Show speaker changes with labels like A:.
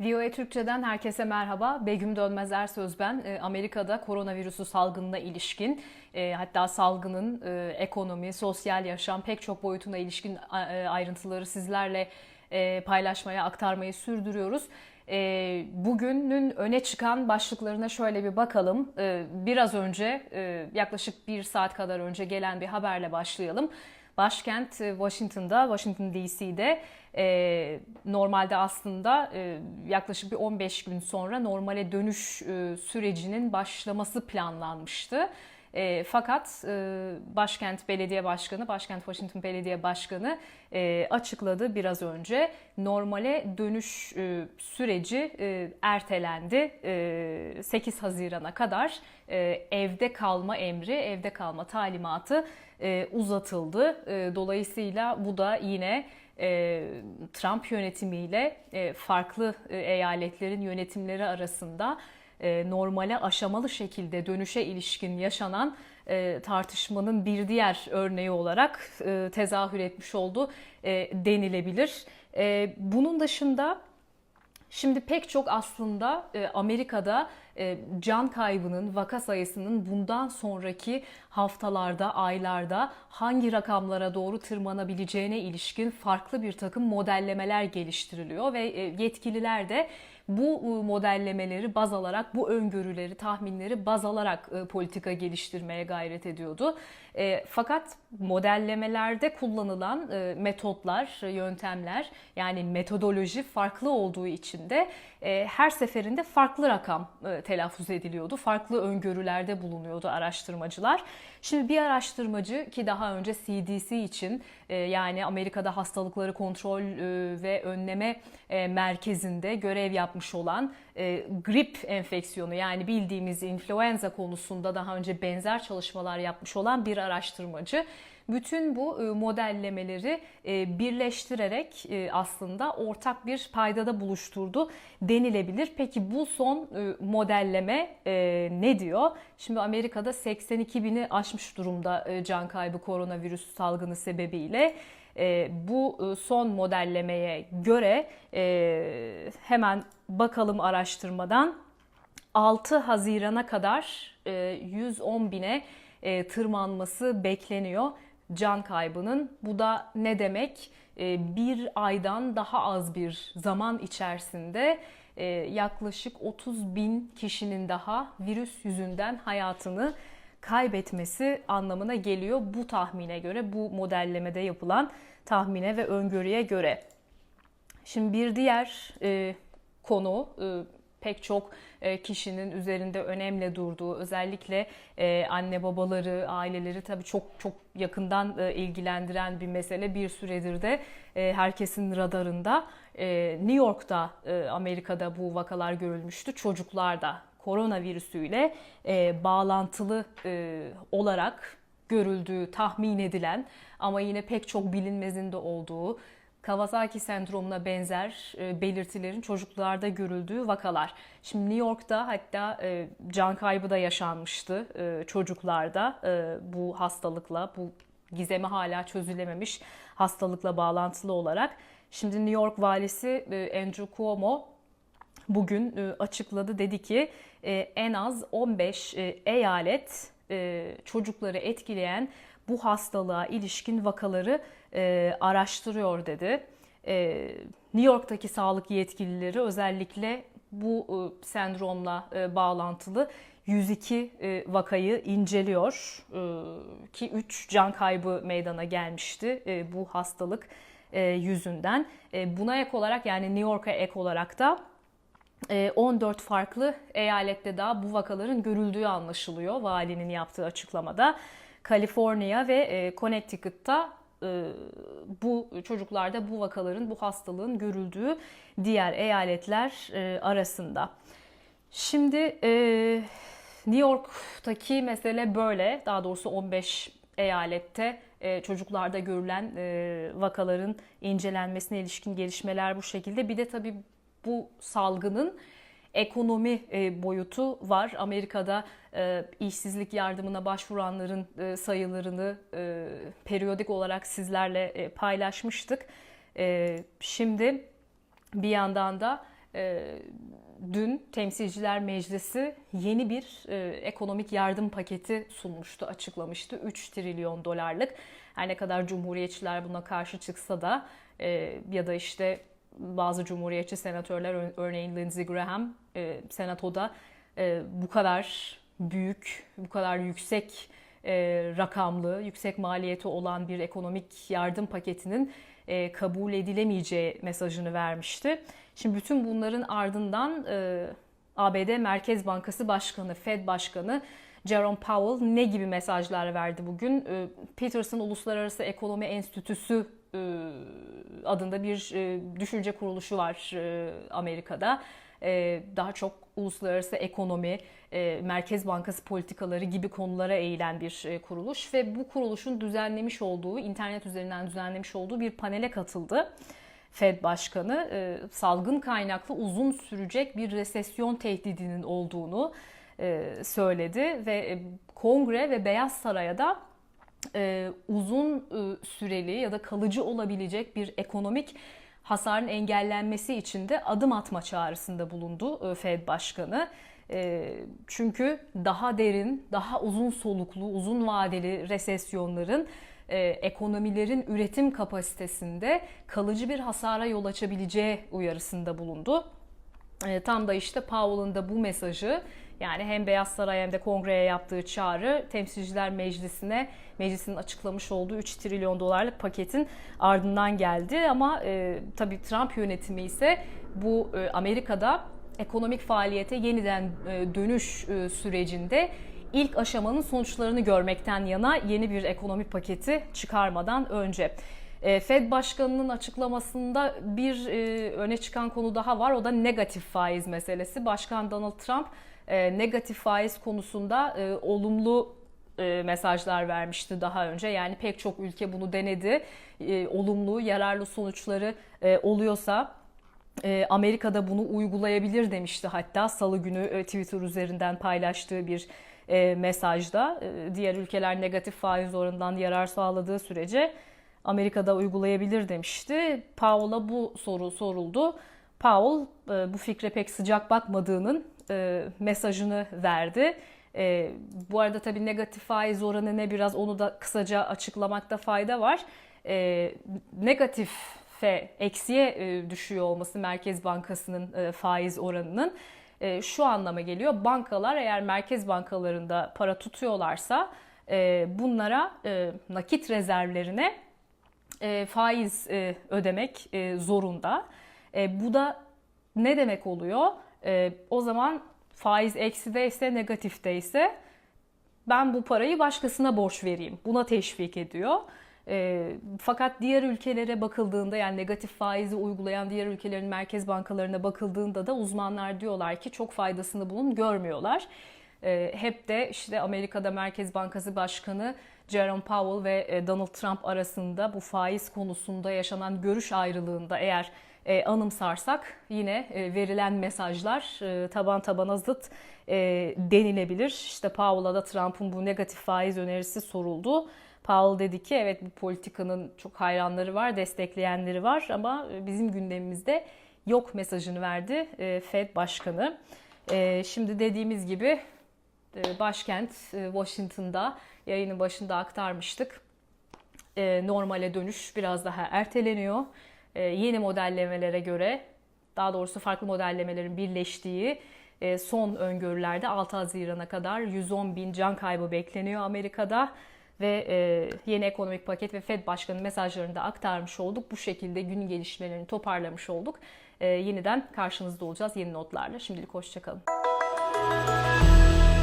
A: VOA Türkçe'den herkese merhaba. Begüm Dönmez Ersöz ben. E, Amerika'da koronavirüsü salgınına ilişkin e, hatta salgının e, ekonomi, sosyal yaşam pek çok boyutuna ilişkin ayrıntıları sizlerle paylaşmaya, aktarmayı sürdürüyoruz. Bugünün öne çıkan başlıklarına şöyle bir bakalım. Biraz önce, yaklaşık bir saat kadar önce gelen bir haberle başlayalım. Başkent Washington'da, Washington DC'de e, normalde aslında e, yaklaşık bir 15 gün sonra normale dönüş e, sürecinin başlaması planlanmıştı. E, fakat e, Başkent Belediye Başkanı, Başkent Washington Belediye Başkanı e, açıkladı biraz önce. Normale dönüş e, süreci e, ertelendi. E, 8 Haziran'a kadar e, evde kalma emri, evde kalma talimatı e, uzatıldı. E, dolayısıyla bu da yine e, Trump yönetimiyle e, farklı e, eyaletlerin yönetimleri arasında normale aşamalı şekilde dönüşe ilişkin yaşanan tartışmanın bir diğer örneği olarak tezahür etmiş oldu denilebilir. Bunun dışında Şimdi pek çok aslında Amerika'da can kaybının, vaka sayısının bundan sonraki haftalarda, aylarda hangi rakamlara doğru tırmanabileceğine ilişkin farklı bir takım modellemeler geliştiriliyor ve yetkililer de bu ıı, modellemeleri baz alarak, bu öngörüleri, tahminleri baz alarak ıı, politika geliştirmeye gayret ediyordu. E, fakat modellemelerde kullanılan metotlar, yöntemler yani metodoloji farklı olduğu için de e, her seferinde farklı rakam telaffuz ediliyordu. Farklı öngörülerde bulunuyordu araştırmacılar. Şimdi bir araştırmacı ki daha önce CDC için e, yani Amerika'da hastalıkları kontrol e, ve önleme e, merkezinde görev yapmış olan grip enfeksiyonu yani bildiğimiz influenza konusunda daha önce benzer çalışmalar yapmış olan bir araştırmacı bütün bu e, modellemeleri e, birleştirerek e, aslında ortak bir paydada buluşturdu denilebilir. Peki bu son modelleme ne diyor? Şimdi Amerika'da 82 bini aşmış durumda can kaybı koronavirüs salgını sebebiyle. bu son modellemeye göre hemen bakalım araştırmadan 6 Haziran'a kadar 110 bine tırmanması bekleniyor can kaybının. Bu da ne demek? Ee, bir aydan daha az bir zaman içerisinde e, yaklaşık 30 bin kişinin daha virüs yüzünden hayatını kaybetmesi anlamına geliyor bu tahmine göre, bu modellemede yapılan tahmine ve öngörüye göre. Şimdi bir diğer e, konu e, pek çok e, kişinin üzerinde önemli durduğu özellikle e, anne babaları, aileleri tabii çok çok yakından e, ilgilendiren bir mesele. Bir süredir de herkesin radarında. New York'ta Amerika'da bu vakalar görülmüştü. Çocuklarda koronavirüsüyle bağlantılı olarak görüldüğü tahmin edilen ama yine pek çok bilinmezinde olduğu Kawasaki sendromuna benzer e, belirtilerin çocuklarda görüldüğü vakalar. Şimdi New York'ta hatta e, can kaybı da yaşanmıştı e, çocuklarda bu hastalıkla, bu gizemi hala çözülememiş hastalıkla bağlantılı olarak. Şimdi New York valisi Andrew Cuomo bugün açıkladı dedi ki en az 15 eyalet çocukları etkileyen bu hastalığa ilişkin vakaları e, araştırıyor dedi. E, New York'taki sağlık yetkilileri özellikle bu e, sendromla e, bağlantılı 102 e, vakayı inceliyor e, ki 3 can kaybı meydana gelmişti e, bu hastalık e, yüzünden. E, buna ek olarak yani New York'a ek olarak da 14 e, farklı eyalette daha bu vakaların görüldüğü anlaşılıyor valinin yaptığı açıklamada. Kaliforniya ve e, Connecticut'ta bu çocuklarda bu vakaların, bu hastalığın görüldüğü diğer eyaletler e, arasında. Şimdi New York'taki mesele böyle. Daha doğrusu 15 eyalette çocuklarda görülen vakaların incelenmesine ilişkin gelişmeler bu şekilde. Bir de tabii bu salgının ekonomi e, boyutu var. Amerika'da e, işsizlik yardımına başvuranların e, sayılarını periyodik olarak sizlerle paylaşmıştık. Şimdi bir yandan da dün Temsilciler Meclisi yeni bir ekonomik yardım paketi sunmuştu, açıklamıştı. 3 trilyon dolarlık. Her ne kadar Cumhuriyetçiler buna karşı çıksa da ya da işte bazı Cumhuriyetçi senatörler örneğin Lindsey Graham e, senatoda e, bu kadar büyük, bu kadar yüksek e, rakamlı, yüksek maliyeti olan bir ekonomik yardım paketinin e, kabul edilemeyeceği mesajını vermişti. Şimdi bütün bunların ardından e, ABD Merkez Bankası Başkanı, Fed Başkanı Jerome Powell ne gibi mesajlar verdi bugün? E, Peterson Uluslararası Ekonomi Enstitüsü adında bir e, düşünce kuruluşu var e, Amerika'da. E, daha çok uluslararası ekonomi, e, Merkez Bankası politikaları gibi konulara eğilen bir e, kuruluş ve bu kuruluşun düzenlemiş olduğu, internet üzerinden düzenlemiş olduğu bir panele katıldı. Fed Başkanı salgın kaynaklı uzun sürecek bir resesyon tehdidinin olduğunu söyledi ve Kongre ve Beyaz Saray'a da uzun süreli ya da kalıcı olabilecek bir ekonomik hasarın engellenmesi için de adım atma çağrısında bulundu e, Fed Başkanı. E, çünkü daha derin, daha uzun soluklu, uzun vadeli resesyonların e, ekonomilerin üretim kapasitesinde kalıcı bir hasara yol açabileceği uyarısında bulundu. Tam da işte Powell'ın da bu mesajı yani hem Beyaz Saray hem de Kongre'ye yaptığı çağrı Temsilciler Meclisi'ne meclisin açıklamış olduğu 3 trilyon dolarlık paketin ardından geldi. Ama e, tabii Trump yönetimi ise bu e, Amerika'da ekonomik faaliyete yeniden e, dönüş e, sürecinde ilk aşamanın sonuçlarını görmekten yana yeni bir ekonomik paketi çıkarmadan önce. E, Fed Başkanı'nın açıklamasında bir e, öne çıkan konu daha var. O da negatif faiz meselesi. Başkan Donald Trump e, negatif faiz konusunda olumlu mesajlar vermişti daha önce. Yani pek çok ülke bunu denedi. Olumlu, yararlı sonuçları oluyorsa Amerika'da bunu uygulayabilir demişti hatta salı günü Twitter üzerinden paylaştığı bir mesajda. Diğer ülkeler negatif faiz oranından yarar sağladığı sürece Amerika'da uygulayabilir demişti. Powell'a bu soru soruldu. Powell e, bu fikre pek sıcak bakmadığının e, mesajını verdi. E, bu arada tabii negatif faiz oranı ne biraz onu da kısaca açıklamakta fayda var. E, negatife, eksiye düşüyor olması Merkez Bankası'nın faiz oranının şu anlama geliyor. Bankalar eğer merkez bankalarında para tutuyorlarsa bunlara nakit rezervlerine e, faiz e, ödemek e, zorunda. E, bu da ne demek oluyor? E, o zaman faiz eksideyse negatifteyse ben bu parayı başkasına borç vereyim. Buna teşvik ediyor. E, fakat diğer ülkelere bakıldığında yani negatif faizi uygulayan diğer ülkelerin merkez bankalarına bakıldığında da uzmanlar diyorlar ki çok faydasını bunun görmüyorlar. E, hep de işte Amerika'da Merkez Bankası Başkanı Jerome Powell ve e, Donald Trump arasında bu faiz konusunda yaşanan görüş ayrılığında eğer e, anımsarsak yine e, verilen mesajlar e, taban tabana zıt denilebilir. İşte Powell'a da Trump'ın bu negatif faiz önerisi soruldu. Powell dedi ki evet bu politikanın çok hayranları var, destekleyenleri var ama bizim gündemimizde yok mesajını verdi Fed Başkanı. Şimdi dediğimiz gibi başkent e, Washington'da yayının başında aktarmıştık. E, normale dönüş biraz daha erteleniyor. E, yeni modellemelere göre daha doğrusu farklı modellemelerin birleştiği e, son öngörülerde 6 Haziran'a kadar 110 bin can kaybı bekleniyor Amerika'da ve e, yeni ekonomik paket ve Fed Başkanı mesajlarını da aktarmış olduk. Bu şekilde gün gelişmelerini toparlamış olduk. Yeniden karşınızda olacağız yeni notlarla. Şimdilik hoşçakalın.